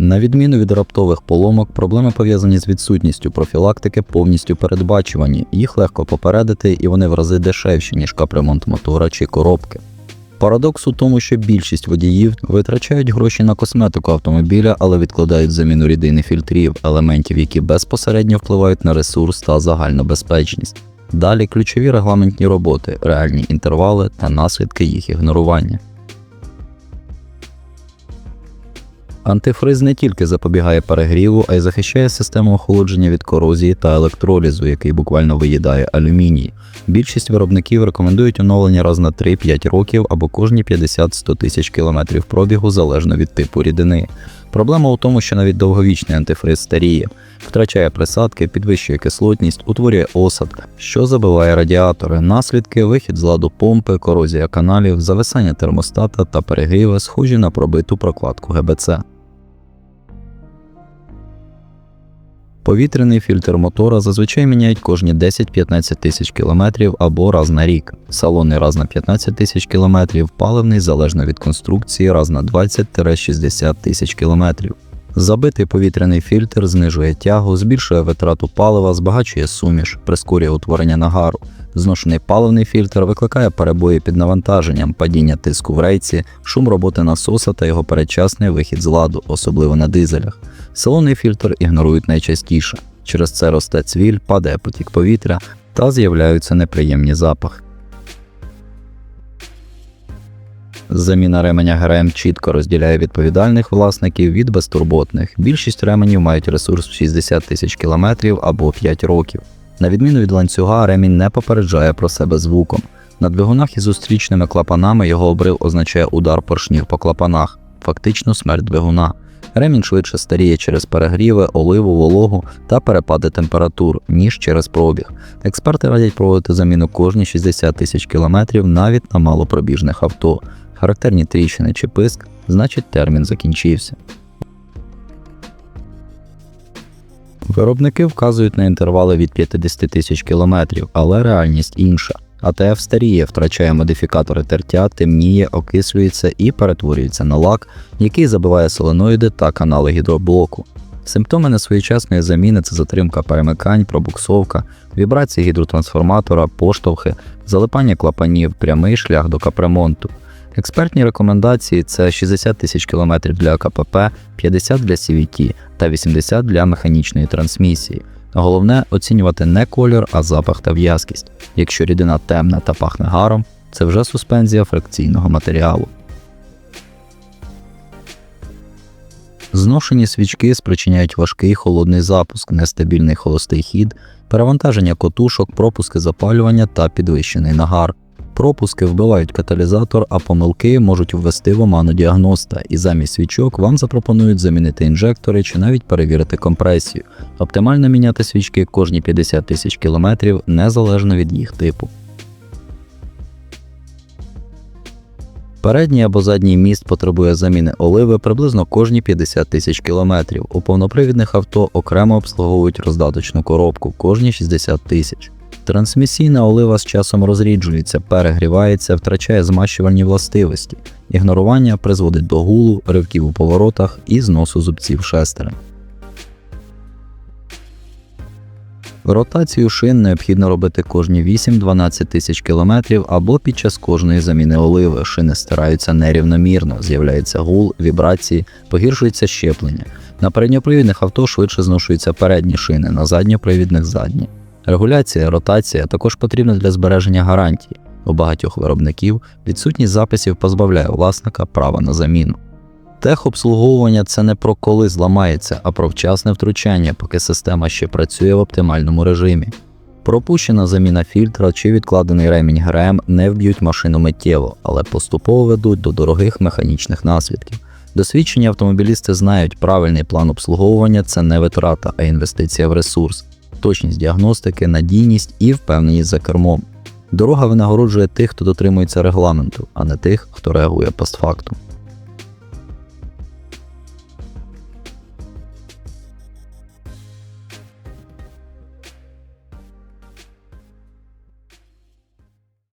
На відміну від раптових поломок, проблеми пов'язані з відсутністю профілактики повністю передбачувані, їх легко попередити і вони в рази дешевші, ніж капремонт мотора чи коробки. Парадокс у тому, що більшість водіїв витрачають гроші на косметику автомобіля, але відкладають заміну рідини фільтрів, елементів, які безпосередньо впливають на ресурс та загальну безпечність. Далі ключові регламентні роботи, реальні інтервали та наслідки їх ігнорування. Антифриз не тільки запобігає перегріву, а й захищає систему охолодження від корозії та електролізу, який буквально виїдає алюміній. Більшість виробників рекомендують оновлення раз на 3-5 років або кожні 50-100 тисяч кілометрів пробігу залежно від типу рідини. Проблема у тому, що навіть довговічний антифриз старіє, втрачає присадки, підвищує кислотність, утворює осад, що забиває радіатори, наслідки, вихід з ладу помпи, корозія каналів, зависання термостата та перегріви, схожі на пробиту прокладку ГБЦ. Повітряний фільтр мотора зазвичай міняють кожні 10-15 тисяч кілометрів або раз на рік, салонний раз на 15 тисяч кілометрів, паливний залежно від конструкції раз на 20-60 тисяч кілометрів. Забитий повітряний фільтр знижує тягу, збільшує витрату палива, збагачує суміш, прискорює утворення нагару. Зношений паливний фільтр викликає перебої під навантаженням, падіння тиску в рейці, шум роботи насоса та його передчасний вихід з ладу, особливо на дизелях. Салонний фільтр ігнорують найчастіше. Через це росте цвіль, падає потік повітря та з'являються неприємні запахи. Заміна ременя ГРМ чітко розділяє відповідальних власників від безтурботних. Більшість ременів мають ресурс в 60 тисяч кілометрів або 5 років. На відміну від ланцюга, ремінь не попереджає про себе звуком. На двигунах із зустрічними клапанами його обрив означає удар поршнів по клапанах, фактично смерть двигуна. Ремінь швидше старіє через перегріви, оливу, вологу та перепади температур, ніж через пробіг. Експерти радять проводити заміну кожні 60 тисяч кілометрів навіть на малопробіжних авто. Характерні тріщини чи писк, значить термін закінчився. Виробники вказують на інтервали від 50 тисяч кілометрів, але реальність інша. АТФ старіє, втрачає модифікатори тертя, темніє, окислюється і перетворюється на лак, який забиває соленоїди та канали гідроблоку. Симптоми несвоєчасної заміни це затримка перемикань, пробуксовка, вібрації гідротрансформатора, поштовхи, залипання клапанів, прямий шлях до капремонту. Експертні рекомендації це 60 тисяч кілометрів для КПП, 50 для CVT та 80 для механічної трансмісії. Головне оцінювати не кольор, а запах та в'язкість. Якщо рідина темна та пахне гаром, це вже суспензія фракційного матеріалу. Зношені свічки спричиняють важкий холодний запуск, нестабільний холостий хід, перевантаження котушок, пропуски запалювання та підвищений нагар. Пропуски вбивають каталізатор, а помилки можуть ввести в оману діагноста, і замість свічок вам запропонують замінити інжектори чи навіть перевірити компресію. Оптимально міняти свічки кожні 50 тисяч кілометрів незалежно від їх типу. Передній або задній міст потребує заміни оливи приблизно кожні 50 тисяч кілометрів. У повнопривідних авто окремо обслуговують роздаточну коробку кожні 60 тисяч. Трансмісійна олива з часом розріджується, перегрівається, втрачає змащувальні властивості. Ігнорування призводить до гулу, ривків у поворотах і зносу зубців шестерень. Ротацію шин необхідно робити кожні 8-12 тисяч кілометрів або під час кожної заміни оливи. Шини стираються нерівномірно, з'являється гул, вібрації, погіршується щеплення. На передньопривідних авто швидше зношуються передні шини, на задньопривідних задні. Регуляція, ротація також потрібна для збереження гарантії. У багатьох виробників відсутність записів позбавляє власника права на заміну. Техобслуговування це не про коли зламається, а про вчасне втручання, поки система ще працює в оптимальному режимі. Пропущена заміна фільтра чи відкладений ремінь ГРМ не вб'ють машину миттєво, але поступово ведуть до дорогих механічних наслідків. Досвідчені автомобілісти знають, правильний план обслуговування це не витрата, а інвестиція в ресурс, точність діагностики, надійність і впевненість за кермом. Дорога винагороджує тих, хто дотримується регламенту, а не тих, хто реагує постфактум.